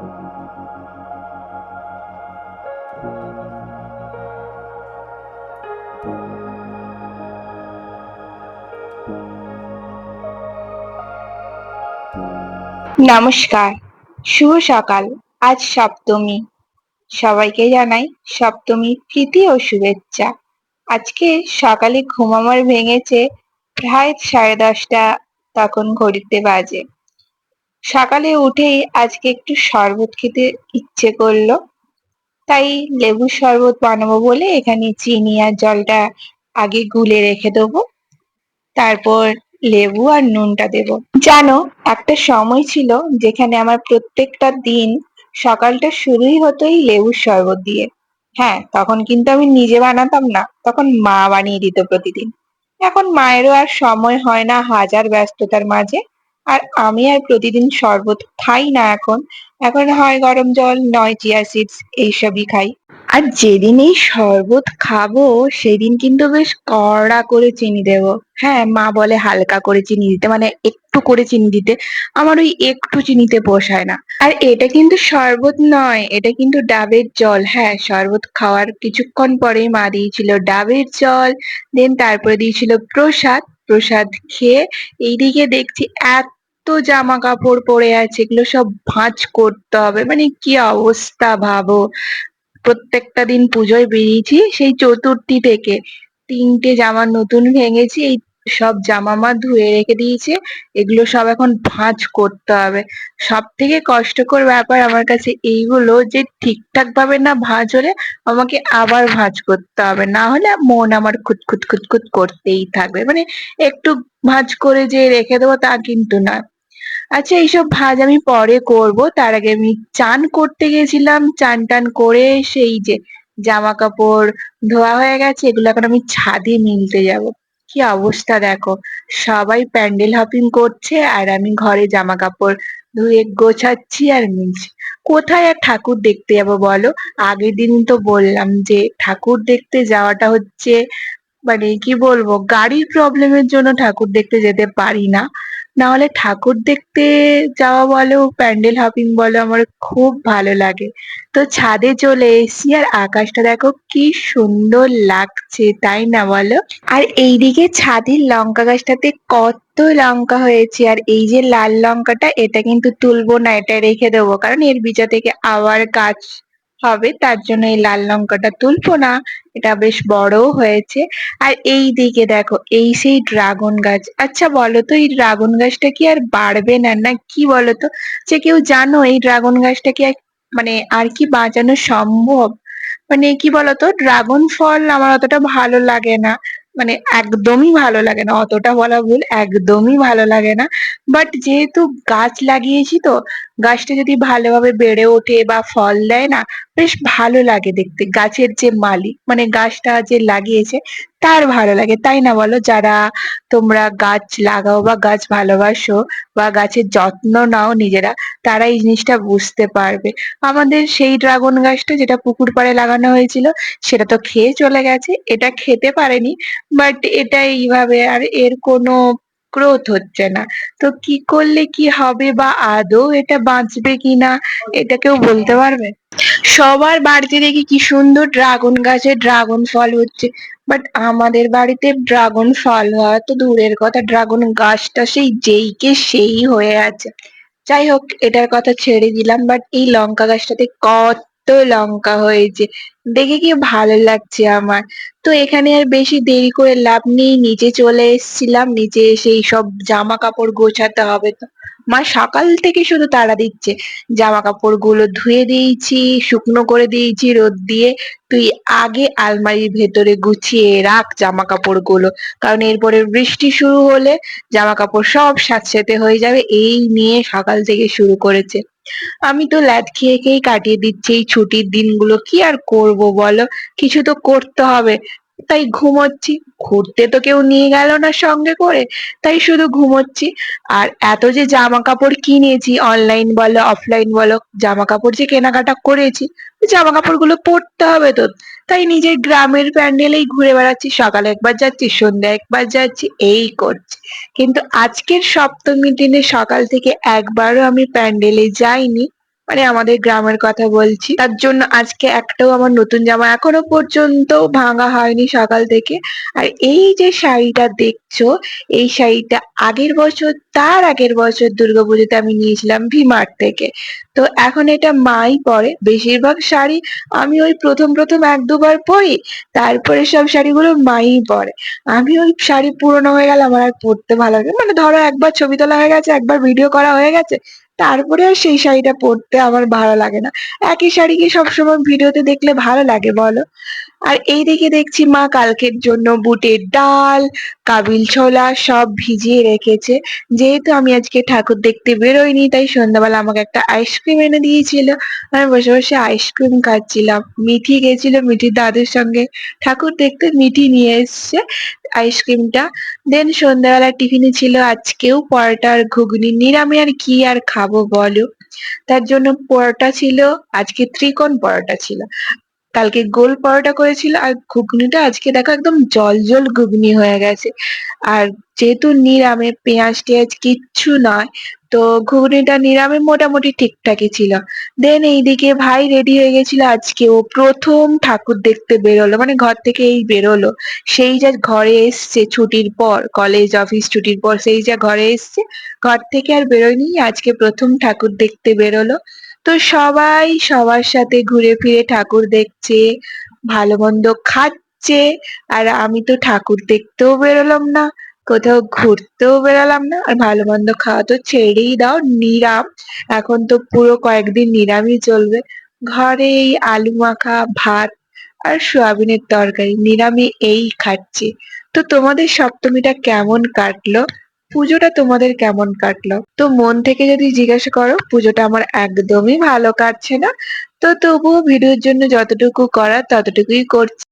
নমস্কার, শুভ সকাল, আজ সপ্তমী। সবাইকে জানাই সপ্তমী প্রীতি ও শুভেচ্ছা। আজকে সকালে ঘুম আমার ভেঙেছে, প্রায় সাড়ে দশটা তখন ঘড়িতে বাজে। সকালে উঠেই আজকে একটু শরবত খেতে ইচ্ছে করল। তাই লেবু শরবত বানাবো বলে এখানে চিনি আর জলটা আগে গুলে রেখে দেবো। তারপর লেবু আর নুনটা দেব। জানো, একটা সময় ছিল যেখানে আমার প্রত্যেকটা দিন সকালটা শুরুই হতো এই লেবুর শরবত দিয়ে। হ্যাঁ তখন কিন্তু আমি নিজে বানাতাম না, তখন মা বানিয়ে দিত প্রতিদিন। এখন মায়েরও আর সময় হয় না হাজার ব্যস্ততার মাঝে। আর আমি আর প্রতিদিন শরবত খাই না এখন। এখন হয় গরম জল, নয় চিয়া সিডস এইসবই খাই। আর যেদিন এই শরবত খাব, সেদিন কিন্তু বেশ কড়া করে চিনি দেব। হ্যাঁ মা বলে হালকা করে চিনি দিতে মানে একটু করে চিনি দিতে। আমার ওই একটু চিনিতে পোষায় না। আর এটা কিন্তু শরবত নয়, এটা কিন্তু ডাবের জল। হ্যাঁ শরবত খাওয়ার কিছুক্ষণ পরেই মা দিয়েছিল ডাবের জল, দেন তারপরে দিয়েছিল প্রসাদ। প্রসাদ খেয়ে এইদিকে দেখছি এত জামা কাপড় পরে আছে, এগুলো সব ভাঁজ করতে হবে। মানে কি অবস্থা ভাবো? প্রত্যেকটা দিন পুজোয় বেরিয়েছি সেই চতুর্থী থেকে। তিনটে জামা নতুন ভেঙেছি, এই সব জামা মা ধুয়ে রেখে দিয়েছে, এগুলো সব এখন ভাঁজ করতে হবে। সব থেকে কষ্টকর ব্যাপার আমার কাছে এইগুলো যে ঠিকঠাক ভাবে না ভাঁজ হলে আমাকে আবার ভাঁজ করতে হবে। না হলে মন আমার খুঁতখুত খুঁতখুত করতেই থাকবে। মানে একটু ভাঁজ করে যে রেখে দেবো তা কিন্তু না আচ্ছা এইসব ভাজ আমি পরে করব। তার আগে আমি চান করতে গেছিলাম, চান টান করে সেই যে জামা কাপড় ধোয়া হয়ে গেছে, এগুলো এখন আমি ছাদে মিলতে যাব। কি অবস্থা দেখো। সবাই প্যান্ডেল হপিং করছে, আর আমি ঘরে জামা কাপড় ধুয়ে গোছাচ্ছি আর মিলছি। কোথায় আর ঠাকুর দেখতে যাব বলো? আগের দিন তো বললাম যে ঠাকুর দেখতে যাওয়াটা হচ্ছে মানে কি বলব, গাড়ির প্রবলেমের জন্য ঠাকুর দেখতে যেতে পারি না। না হলে ঠাকুর দেখতে যাওয়া বলো, প্যান্ডেল হপিং বলো, আমার খুব ভালো লাগে। তো ছাদে চলে এসেছি আর আকাশটা দেখো কি সুন্দর লাগছে, তাই না বলো? আর এইদিকে ছাদের লঙ্কা গাছটাতে কত লঙ্কা হয়েছে, আর এই যে লাল লঙ্কাটা, এটা কিন্তু তুলবো না, এটা রেখে দেবো। কারণ এর বিচা থেকে আবার গাছ হবে, তার জন্য এই লাল লঙ্কাটা তুলবো না, এটা বেশ বড়ও হয়েছে। আর এই দিকে দেখো, এই সেই ড্রাগন গাছ। আচ্ছা বলো তো, এই ড্রাগন গাছটা কি আর বাড়বে না না কি বলতো যে কেউ জানো, এই ড্রাগন গাছটা কি মানে আর কি বাঁচানো সম্ভব? মানে কি বলতো, ড্রাগন ফল আমার অতটা ভালো লাগে না। মানে একদমই ভালো লাগে না, অতটা বলা ভুল, একদমই ভালো লাগে না। বাট যেহেতু গাছ লাগিয়েছি তো গাছটা যদি ভালোভাবে বেড়ে ওঠে বা ফল দেয় না, বেশ ভালো লাগে দেখতে। গাছের যে মালিক মানে গাছটা যে লাগিয়েছে, তার ভালো লাগে। তাই না বলো? যারা তোমরা গাছ লাগাও বা গাছ ভালোবাসো বা গাছের যত্ন নাও নিজেরা, তারা এই জিনিসটা বুঝতে পারবে। আমাদের সেই ড্রাগন গাছটা যেটা পুকুর পাড়ে লাগানো হয়েছিল, সেটা তো খেয়ে চলে গেছে। এটা খেতে পারেনি বাট এটা এইভাবে আর এর কোনো গ্রোথ হচ্ছে না। তো কি করলে কি হবে বা আদৌ এটা বাঁচবে কিনা এটা কেউ বলতে পারবে? সবার বাড়িতে দেখি কি সুন্দর ড্রাগন গাছে ড্রাগন ফল হচ্ছে বাট আমাদের বাড়িতে ড্রাগন ফল হওয়া তো দূরের কথা, ড্রাগন গাছটা সেই যেইকে সেই হয়ে আছে। যাই হোক, এটার কথা ছেড়ে দিলাম বাট এই লঙ্কা গাছটাতে কত লঙ্কা হয়েছে। দেখে কি ভালো লাগছে আমার? তো এখানে আর বেশি দেরি করে লাভ নেই, নিচে চলে এসেছিলাম, নিচে এসে সব জামা কাপড় গোছাতে হবে তো। মা সকাল থেকে শুধু তাড়া দিচ্ছে। জামা কাপড়গুলো ধুয়ে দিয়েছি, শুকনো করে দিয়েছি রোদ দিয়ে। তুই আগে আলমারির ভেতরে গুছিয়ে রাখ জামা কাপড়গুলো কারণ এরপরে বৃষ্টি শুরু হলে জামা কাপড় সব স্যাঁতসেঁতে হয়ে যাবে। এই নিয়ে সকাল থেকে শুরু করেছে। আমি তো ল্যাদ খেয়ে খেয়েই কাটিয়ে দিচ্ছি এই ছুটির দিনগুলো। কি আর করব? বলো? কিছু তো করতে হবে। তাই ঘুমোচ্ছি। ঘুরতে তো কেউ নিয়ে গেল না সঙ্গে করে। তাই শুধু ঘুমোচ্ছি। আর এত যে জামা কাপড় কিনেছি অনলাইন বলো অফলাইন বলো জামা কাপড় যে কেনাকাটা করেছি জামা কাপড়গুলো পরতে হবে তো। তাই নিজের গ্রামের প্যান্ডেলেই ঘুরে বেড়াচ্ছি। সকালে একবার যাচ্ছি সন্ধ্যা একবার যাচ্ছি, এই করছি। কিন্তু আজকের সপ্তমীর দিনে সকাল থেকে একবারও আমি প্যান্ডেলে যাইনি। মানে আমাদের গ্রামের কথা বলছি। তার জন্য আজকে একটাও আমার নতুন জামা এখনও পর্যন্ত ভাঙা হয়নি সকাল থেকে। আর এই যে শাড়িটা দেখছ, এই শাড়িটা আগের বছর, তার আগের বছর দুর্গাপুজোতে আমি নিয়েছিলাম ভিমার্ট থেকে। তো এখন এটা মাই পরে। বেশিরভাগ শাড়ি আমি ওই প্রথম প্রথম এক দুবার পরি, তারপরে সব শাড়িগুলো মাই পরে। আমি ওই শাড়ি পুরনো হয়ে গেলে আমার আর পরতে ভালো লাগে মানে ধরো একবার ছবি তোলা হয়ে গেছে, একবার ভিডিও করা হয়ে গেছে তারপরে আর সেই শাড়িটা পরতে আমার ভালো লাগে না। একই শাড়ি কি সবসময় ভিডিওতে দেখলে ভালো লাগে বলো? আর এইদিকে দেখছি মা কালকের জন্য বুটের ডাল, কাবিল ছোলা সব ভিজিয়ে রেখেছে। যেহেতু আমি আজকে ঠাকুর দেখতে বেরোইনি, তাই সন্ধ্যাবেলা আমাকে একটা আইসক্রিম এনে দিয়েছিল। আমি বসে বসে আইসক্রিম খাচ্ছিলাম। মিঠি গেছিল, মিঠির দাদুর সঙ্গে ঠাকুর দেখতে মিঠি নিয়ে এসছে আইসক্রিমটা। দেন সন্ধ্যাবেলা টিফিনে ছিল আজকেও পরোটা আর ঘুগনি। নিরামে আর কি আর খাব বলো? তার জন্য পরোটা ছিল, আজকে ত্রিকোণ পরোটা ছিল। কালকে গোল পরোটা করেছিল আর ঘুগনিটা আজকে দেখো একদম জল জল ঘুগনি হয়ে গেছে। আর যেহেতু নিরামে, পেঁয়াজ টেয়াজ কিচ্ছু নয়, তো ঘুগনিটা নিরামে মোটামুটি ঠিকঠাকই ছিল। দেন এইদিকে ভাই রেডি হয়ে গেছিল আজকে ও প্রথম ঠাকুর দেখতে বেরোলো মানে ঘর থেকে এই বেরোলো। সেই যা ঘরে এসছে ছুটির পর কলেজ অফিস ছুটির পর, সেই যা ঘরে এসছে, ঘর থেকে আর বেরোয়নি, আজকে প্রথম ঠাকুর দেখতে বেরোলো। তো সবাই সবার সাথে ঘুরে ফিরে ঠাকুর দেখছে, ভালো মন্দ খাচ্ছে, আর আমি তো ঠাকুর দেখতেও বেরোলাম না, কোথাও ঘুরতেও বেরোলাম না, আর ভালো মন্দ খাওয়া তো ছেড়েই দাও, নিরাম। এখন তো পুরো কয়েকদিন নিরামই চলবে। ঘরে এই আলু মাখা, ভাত আর সয়াবিনের তরকারি নিরামি এই খাচ্ছি। তো তোমাদের সপ্তমীটা কেমন কাটলো? পুজোটা তোমাদের কেমন কাটলো? তো মন থেকে যদি জিজ্ঞাসা করো, পুজোটা আমার একদমই ভালো কাটছে না। তো তবুও ভিডিওর জন্য যতটুকু করার ততটুকুই করছি।